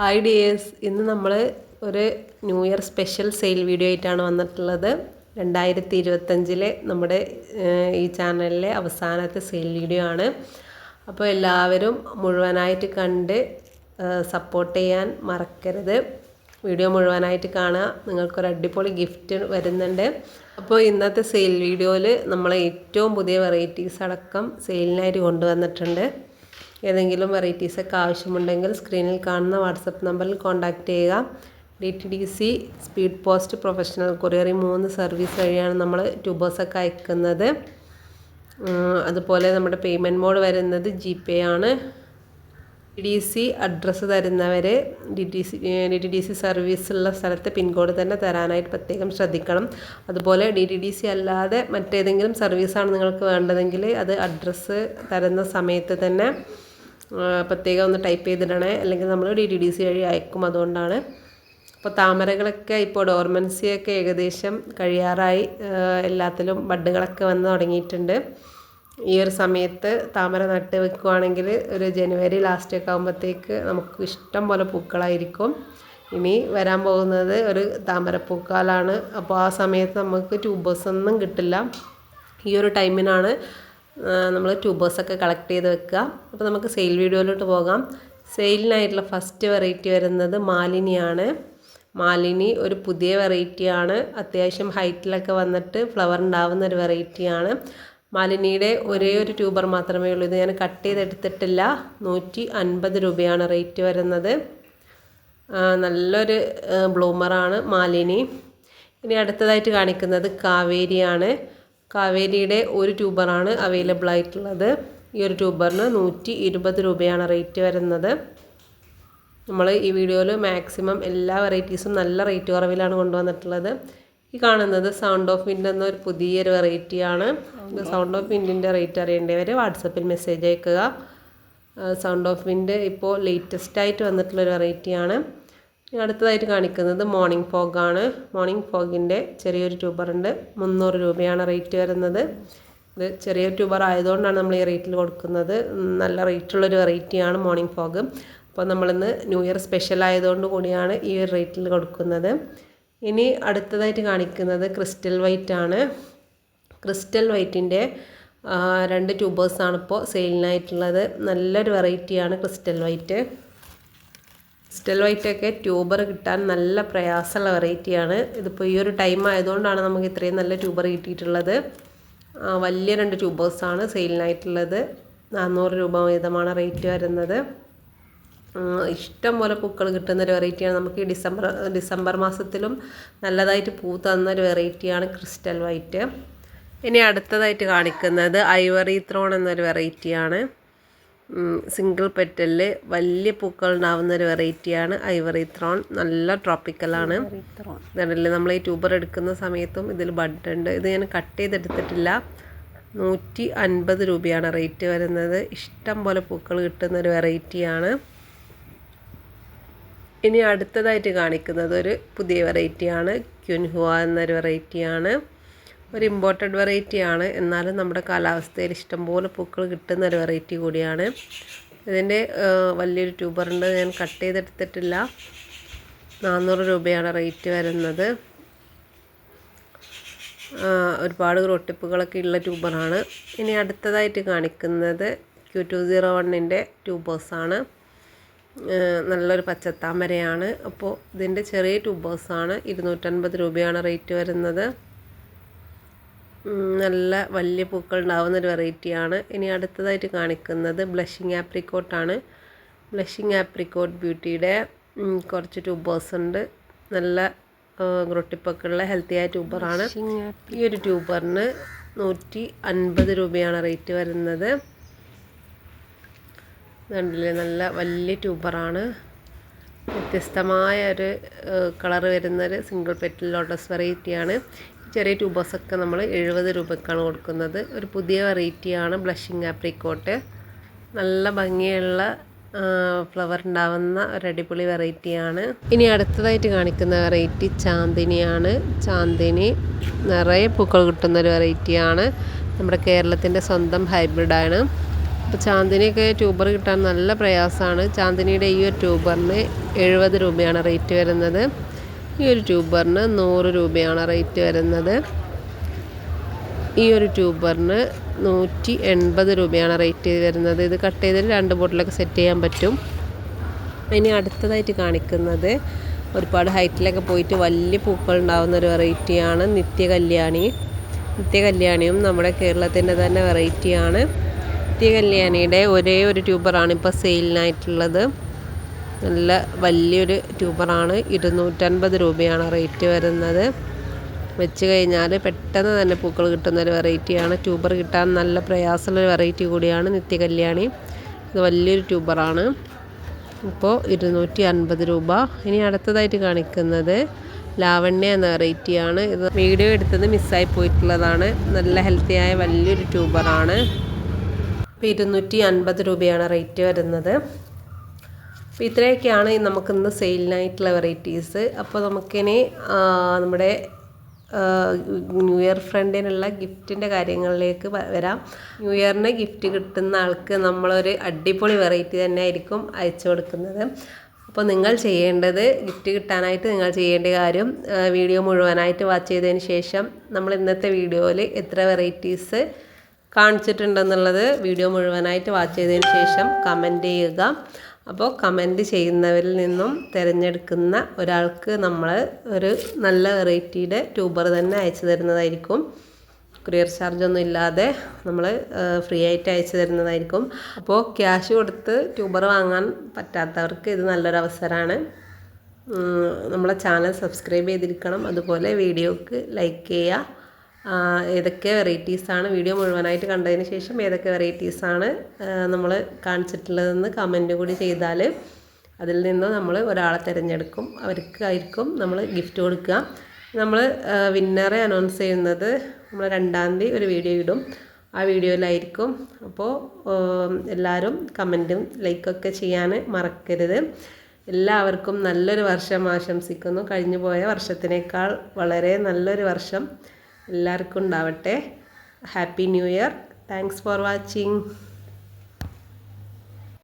Hi dears ഇന്ന് നമ്മൾ ഒരു new year special sale video ആയിട്ടാണ് വന്നിട്ടുള്ളത്. രണ്ടായിരത്തി ഇരുപത്തഞ്ചിലെ നമ്മുടെ ഈ ചാനലിലെ അവസാനത്തെ സെയിൽ വീഡിയോ ആണ്. അപ്പോൾ എല്ലാവരും മുഴുവനായിട്ട് കണ്ട് സപ്പോർട്ട് ചെയ്യാൻ മറക്കരുത്. വീഡിയോ മുഴുവനായിട്ട് കാണുക. നിങ്ങൾക്കൊരു അടിപൊളി ഗിഫ്റ്റ് വരുന്നുണ്ട്. അപ്പോൾ ഇന്നത്തെ സെയിൽ വീഡിയോയിൽ നമ്മൾ ഏറ്റവും പുതിയ വെറൈറ്റീസ് അടക്കം സെയിലിനായിട്ട് കൊണ്ടുവന്നിട്ടുണ്ട്. ഏതെങ്കിലും വെറൈറ്റീസൊക്കെ ആവശ്യമുണ്ടെങ്കിൽ സ്ക്രീനിൽ കാണുന്ന വാട്സപ്പ് നമ്പറിൽ കോൺടാക്റ്റ് ചെയ്യുക. D T D C speed post professional courier മൂന്ന് സർവീസ് വഴിയാണ് നമ്മൾ ട്യൂബേഴ്സൊക്കെ അയക്കുന്നത്. അതുപോലെ നമ്മുടെ പേയ്മെന്റ് മോഡ് വരുന്നത് ജി പേ ആണ്. D D C address തരുന്നവർ D T C D T D C service ഉള്ള സ്ഥലത്തെ പിൻകോഡ് തന്നെ തരാനായിട്ട് പ്രത്യേകം ശ്രദ്ധിക്കണം. അതുപോലെ ഡി ടി ഡി സി അല്ലാതെ മറ്റേതെങ്കിലും സർവീസാണ് നിങ്ങൾക്ക് വേണ്ടതെങ്കിൽ അത് അഡ്രസ്സ് തരുന്ന സമയത്ത് തന്നെ പ്രത്യേകം ഒന്ന് ടൈപ്പ് ചെയ്തിടണേ അല്ലെങ്കിൽ നമ്മൾ ഡി ടി ഡി സി വഴി അയക്കും അതുകൊണ്ടാണ്. അപ്പോൾ താമരകളൊക്കെ ഇപ്പോൾ ഡോർമൻസിയൊക്കെ ഏകദേശം കഴിയാറായി. എല്ലാത്തിലും ബഡ്ഡുകളൊക്കെ വന്ന് തുടങ്ങിയിട്ടുണ്ട്. ഈ ഒരു സമയത്ത് താമര നട്ട് വെക്കുവാണെങ്കിൽ ഒരു ജനുവരി ലാസ്റ്റ് ഒക്കെ ആകുമ്പോഴത്തേക്ക് നമുക്ക് ഇഷ്ടം പോലെ പൂക്കളായിരിക്കും. ഇനി വരാൻ പോകുന്നത് ഒരു താമരപ്പൂക്കാലാണ്. അപ്പോൾ ആ സമയത്ത് നമുക്ക് ട്യൂബേഴ്സ് ഒന്നും കിട്ടില്ല. ഈ ഒരു ടൈമിനാണ് നമ്മൾ ട്യൂബേഴ്സൊക്കെ കളക്ട് ചെയ്ത് വെക്കുക. അപ്പോൾ നമുക്ക് സെയിൽ വീഡിയോയിലോട്ട് പോകാം. സെയിലിനായിട്ടുള്ള ഫസ്റ്റ് വെറൈറ്റി വരുന്നത് മാലിനിയാണ്. മാലിനി ഒരു പുതിയ വെറൈറ്റിയാണ് അത്യാവശ്യം ഹൈറ്റിലൊക്കെ വന്നിട്ട് ഫ്ലവർ ഉണ്ടാവുന്ന ഒരു വെറൈറ്റിയാണ് മാലിനിയുടെ ഒരേ ഒരു ട്യൂബർ മാത്രമേ ഉള്ളൂ. ഇത് ഞാൻ കട്ട് ചെയ്തെടുത്തിട്ടില്ല. നൂറ്റി അൻപത് രൂപയാണ് റേറ്റ് വരുന്നത്. നല്ലൊരു ബ്ലൂമറാണ് മാലിനി. ഇനി അടുത്തതായിട്ട് കാണിക്കുന്നത് കാവേരിയാണ്. കാവേരിയുടെ ഒരു ട്യൂബറാണ് അവൈലബിൾ ആയിട്ടുള്ളത്. ഈ ഒരു ട്യൂബറിന് നൂറ്റി ഇരുപത് രൂപയാണ് റേറ്റ് വരുന്നത്. നമ്മൾ ഈ വീഡിയോയിൽ മാക്സിമം എല്ലാ വെറൈറ്റീസും നല്ല റേറ്റ് കുറവിലാണ് കൊണ്ടുവന്നിട്ടുള്ളത്. ഈ കാണുന്നത് സൗണ്ട് ഓഫ് വിൻഡ് എന്നൊരു പുതിയൊരു വെറൈറ്റിയാണ് സൗണ്ട് ഓഫ് വിൻഡിന്റെ റേറ്റ് അറിയേണ്ടവർ വാട്സപ്പിൽ മെസ്സേജ് അയക്കുക. സൗണ്ട് ഓഫ് വിൻഡ് ഇപ്പോൾ ലേറ്റസ്റ്റായിട്ട് വന്നിട്ടുള്ളൊരു വെറൈറ്റിയാണ് അടുത്തതായിട്ട് കാണിക്കുന്നത് മോർണിംഗ് ഫോഗാണ് മോർണിംഗ് ഫോഗിന്റെ ചെറിയൊരു ട്യൂബർ ഉണ്ട്. മുന്നൂറ് രൂപയാണ് റേറ്റ് വരുന്നത്. ഇത് ചെറിയ ട്യൂബർ ആയതുകൊണ്ടാണ് നമ്മൾ ഈ റേറ്റിൽ കൊടുക്കുന്നത്. നല്ല റേറ്റുള്ളൊരു വെറൈറ്റിയാണ് മോർണിംഗ് ഫോഗ് അപ്പോൾ നമ്മളിന്ന് ന്യൂ ഇയർ സ്പെഷ്യൽ ആയതുകൊണ്ട് കൂടിയാണ് ഈ ഒരു റേറ്റിൽ കൊടുക്കുന്നത്. ഇനി അടുത്തതായിട്ട് കാണിക്കുന്നത് ക്രിസ്റ്റൽ വൈറ്റ് ആണ്. ക്രിസ്റ്റൽ വൈറ്റിന്റെ രണ്ട് ട്യൂബേഴ്സാണ് ഇപ്പോൾ സെയിലിനായിട്ടുള്ളത് നല്ലൊരു വെറൈറ്റിയാണ് ക്രിസ്റ്റൽ വൈറ്റ് ക്രിസ്റ്റൽ വൈറ്റ് ഒക്കെ ട്യൂബർ കിട്ടാൻ നല്ല പ്രയാസമുള്ള വെറൈറ്റിയാണ്. ഇതിപ്പോൾ ഈ ഒരു ടൈം ആയതുകൊണ്ടാണ് നമുക്ക് ഇത്രയും നല്ല ട്യൂബർ കിട്ടിയിട്ടുള്ളത്. വലിയ രണ്ട് ട്യൂബേഴ്സാണ് സെയിലിനായിട്ടുള്ളത്. നാനൂറ് രൂപ വീതമാണ് റേറ്റ് വരുന്നത്. ഇഷ്ടം പോലെ പൂക്കൾ കിട്ടുന്ന ഒരു വെറൈറ്റിയാണ്. നമുക്ക് ഈ ഡിസംബർ ഡിസംബർ മാസത്തിലും നല്ലതായിട്ട് പൂ തന്ന ഒരു വെറൈറ്റിയാണ് ക്രിസ്റ്റൽ വൈറ്റ്. ഇനി അടുത്തതായിട്ട് കാണിക്കുന്നത് ഐവറി ത്രോൺ എന്നൊരു വെറൈറ്റിയാണ്. സിംഗിൾ പെറ്റലിൽ വലിയ പൂക്കൾ ഉണ്ടാവുന്ന ഒരു വെറൈറ്റിയാണ് ഐവറി ത്രോൺ. നല്ല ട്രോപ്പിക്കലാണ് ഇതല്ലേ നമ്മൾ ഈ ട്യൂബർ എടുക്കുന്ന സമയത്തും ഇതിൽ ബഡ് ഉണ്ട് ഇത് ഞാൻ കട്ട് ചെയ്തെടുത്തിട്ടില്ല. നൂറ്റി അൻപത് രൂപയാണ് റേറ്റ് വരുന്നത്. ഇഷ്ടം പോലെ പൂക്കൾ കിട്ടുന്ന ഒരു വെറൈറ്റിയാണ് ഇനി അടുത്തതായിട്ട് കാണിക്കുന്നത് ഒരു പുതിയ വെറൈറ്റിയാണ് ക്യുൻഹുവ എന്നൊരു വെറൈറ്റിയാണ് ഒരു ഇമ്പോർട്ടഡ് വെറൈറ്റിയാണ് എന്നാലും നമ്മുടെ കാലാവസ്ഥയിൽ ഇഷ്ടംപോലെ പൂക്കൾ കിട്ടുന്ന ഒരു വെറൈറ്റി കൂടിയാണ്. ഇതിന്റെ വലിയൊരു ട്യൂബറുണ്ട് ഞാൻ കട്ട് ചെയ്തെടുത്തിട്ടില്ല. നാനൂറ് രൂപയാണ് റേറ്റ് വരുന്നത്. ഒരുപാട് റൊട്ടിപ്പുകളൊക്കെ ഉള്ള ട്യൂബറാണ് ഇനി അടുത്തതായിട്ട് കാണിക്കുന്നത് ക്യൂ ടു സീറോ വണ്ണിന്റെ ട്യൂബേഴ്സാണ് നല്ലൊരു പച്ചത്താമരയാണ്. അപ്പോൾ ഇതിന്റെ ചെറിയ ട്യൂബേഴ്സാണ് ഇരുന്നൂറ്റൻപത് രൂപയാണ് റേറ്റ് വരുന്നത്. നല്ല വലിയ പൂക്കൾ ഉണ്ടാവുന്ന ഒരു വെറൈറ്റിയാണ്. ഇനി അടുത്തതായിട്ട് കാണിക്കുന്നത് ബ്ലഷിങ് ആപ്രിക്കോട്ടാണ്. ബ്ലഷിങ് ആപ്രിക്കോട്ട് ബ്യൂട്ടിയുടെ കുറച്ച് ട്യൂബേഴ്സ് ഉണ്ട്. നല്ല ഗ്രൊട്ടിപ്പൊക്കെ ഉള്ള ഹെൽത്തിയായ ട്യൂബറാണ്. ഈ ഒരു ട്യൂബറിന് നൂറ്റി അൻപത് രൂപയാണ് റേറ്റ് വരുന്നത്. കണ്ടില്ലേ? നല്ല വലിയ ട്യൂബറാണ്. വ്യത്യസ്തമായ ഒരു കളർ വരുന്നൊരു സിംഗിൾ പെറ്റൽ ലോട്ടസ് വെറൈറ്റിയാണ്. ചെറിയ ട്യൂബേഴ്സൊക്കെ നമ്മൾ എഴുപത് രൂപക്കാണ് കൊടുക്കുന്നത്. ഒരു പുതിയ വെറൈറ്റിയാണ് ബ്ലഷിങ് ആപ്രിക്കോട്ട്. നല്ല ഭംഗിയുള്ള ഫ്ലവർ ഉണ്ടാവുന്ന ഒരു അടിപൊളി വെറൈറ്റിയാണ്. ഇനി അടുത്തതായിട്ട് കാണിക്കുന്ന വെറൈറ്റി ചാന്ദിനിയാണ്. ചാന്ദിനി നിറയെ പൂക്കൾ കിട്ടുന്ന ഒരു വെറൈറ്റിയാണ്. നമ്മുടെ കേരളത്തിന്റെ സ്വന്തം ഹൈബ്രിഡാണ് അപ്പോൾ ചാന്ദിനിയൊക്കെ ട്യൂബർ കിട്ടാൻ നല്ല പ്രയാസമാണ്. ചാന്ദിനിയുടെ ഈ ഒരു ട്യൂബറിന് എഴുപത് രൂപയാണ് റേറ്റ് വരുന്നത്. ഈ ഒരു ട്യൂബറിന് നൂറ് രൂപയാണ് റേറ്റ് വരുന്നത്. ഈ ഒരു ട്യൂബറിന് നൂറ്റി എൺപത് രൂപയാണ് റേറ്റ് വരുന്നത്. ഇത് കട്ട് ചെയ്തിട്ട് രണ്ട് ബോട്ടിലൊക്കെ സെറ്റ് ചെയ്യാൻ പറ്റും. ഇനി അടുത്തതായിട്ട് കാണിക്കുന്നത് ഒരുപാട് ഹൈറ്റിലൊക്കെ പോയിട്ട് വലിയ പൂക്കൾ ഉണ്ടാകുന്ന ഒരു വെറൈറ്റിയാണ് നിത്യകല്യാണി. നിത്യകല്യാണിയും നമ്മുടെ കേരളത്തിന്റെ തന്നെ വെറൈറ്റിയാണ്. നിത്യകല്യാണിയുടെ ഒരേ ഒരു ട്യൂബറാണ് ഇപ്പോൾ സെയിലിനായിട്ടുള്ളത്. നല്ല വലിയൊരു ട്യൂബറാണ്. ഇരുന്നൂറ്റൻപത് രൂപയാണ് റേറ്റ് വരുന്നത്. വെച്ച് കഴിഞ്ഞാൽ പെട്ടെന്ന് തന്നെ പൂക്കൾ കിട്ടുന്നൊരു വെറൈറ്റിയാണ്. ട്യൂബർ കിട്ടാൻ നല്ല പ്രയാസമുള്ളൊരു വെറൈറ്റി കൂടിയാണ് നിത്യകല്യാണി. ഇത് വലിയൊരു ട്യൂബറാണ്. ഇപ്പോൾ ഇരുന്നൂറ്റി അൻപത് രൂപ. ഇനി അടുത്തതായിട്ട് കാണിക്കുന്നത് ലാവണ്യ എന്ന വെറൈറ്റിയാണ്. ഇത് വീഡിയോ എടുത്തത് മിസ്സായി പോയിട്ടുള്ളതാണ്. നല്ല ഹെൽത്തിയായ വലിയൊരു ട്യൂബറാണ്. ഇപ്പോൾ ഇരുന്നൂറ്റി അൻപത് രൂപയാണ് റേറ്റ് വരുന്നത്. അപ്പോൾ ഇത്രയൊക്കെയാണ് നമുക്കിന്ന് സെയിലിനായിട്ടുള്ള വെറൈറ്റീസ്. അപ്പോൾ നമുക്കിനി നമ്മുടെ ന്യൂ ഇയർ ഫ്രണ്ടിനുള്ള ഗിഫ്റ്റിന്റെ കാര്യങ്ങളിലേക്ക് വരാം. ന്യൂ ഇയറിന് ഗിഫ്റ്റ് കിട്ടുന്ന ആൾക്ക് നമ്മളൊരു അടിപൊളി വെറൈറ്റി തന്നെ ആയിരിക്കും അയച്ചു കൊടുക്കുന്നത്. അപ്പോൾ നിങ്ങൾ ചെയ്യേണ്ടത് ഗിഫ്റ്റ് കിട്ടാനായിട്ട് നിങ്ങൾ ചെയ്യേണ്ട കാര്യം വീഡിയോ മുഴുവനായിട്ട് വാച്ച് ചെയ്തതിന് ശേഷം നമ്മൾ ഇന്നത്തെ വീഡിയോയിൽ എത്ര വെറൈറ്റീസ് കാണിച്ചിട്ടുണ്ടെന്നുള്ളത് വീഡിയോ മുഴുവനായിട്ട് വാച്ച് ചെയ്തതിന് ശേഷം കമന്റ് ചെയ്യുക. അപ്പോൾ കമന്റ് ചെയ്യുന്നവരിൽ നിന്നും തിരഞ്ഞെടുക്കുന്ന ഒരാൾക്ക് നമ്മൾ ഒരു നല്ല വെറൈറ്റിയുടെ ട്യൂബർ തന്നെ അയച്ചു തരുന്നതായിരിക്കും. കൊറിയർ ചാർജ് ഒന്നും ഇല്ലാതെ നമ്മൾ ഫ്രീ ആയിട്ട് അയച്ചു തരുന്നതായിരിക്കും. അപ്പോൾ ക്യാഷ് കൊടുത്ത് ട്യൂബർ വാങ്ങാൻ പറ്റാത്തവർക്ക് ഇത് നല്ലൊരു അവസരമാണ് നമ്മളെ ചാനൽ സബ്സ്ക്രൈബ് ചെയ്തിരിക്കണം. അതുപോലെ വീഡിയോക്ക് ലൈക്ക് ചെയ്യുക ഏതൊക്കെ വെറൈറ്റീസാണ് വീഡിയോ മുഴുവനായിട്ട് കണ്ടതിന് ശേഷം ഏതൊക്കെ വെറൈറ്റീസാണ് നമ്മൾ കാണിച്ചിട്ടുള്ളതെന്ന് കമന്റ് കൂടി ചെയ്താൽ അതിൽ നിന്ന് നമ്മൾ ഒരാളെ തിരഞ്ഞെടുക്കും അവർക്കായിരിക്കും നമ്മൾ ഗിഫ്റ്റ് കൊടുക്കുക. നമ്മൾ വിന്നറെ അനൗൺസ് ചെയ്യുന്നത് നമ്മൾ രണ്ടാം തീയതി ഒരു വീഡിയോ ഇടും. ആ വീഡിയോയിലായിരിക്കും അപ്പോൾ എല്ലാവരും കമന്റും ലൈക്കൊക്കെ ചെയ്യാൻ മറക്കരുത്. എല്ലാവർക്കും നല്ലൊരു വർഷം ആശംസിക്കുന്നു. കഴിഞ്ഞു പോയ വർഷത്തിനേക്കാൾ വളരെ നല്ലൊരു വർഷം എല്ലാവർക്കും ഉണ്ടാവട്ടെ. Happy new year thanks for watching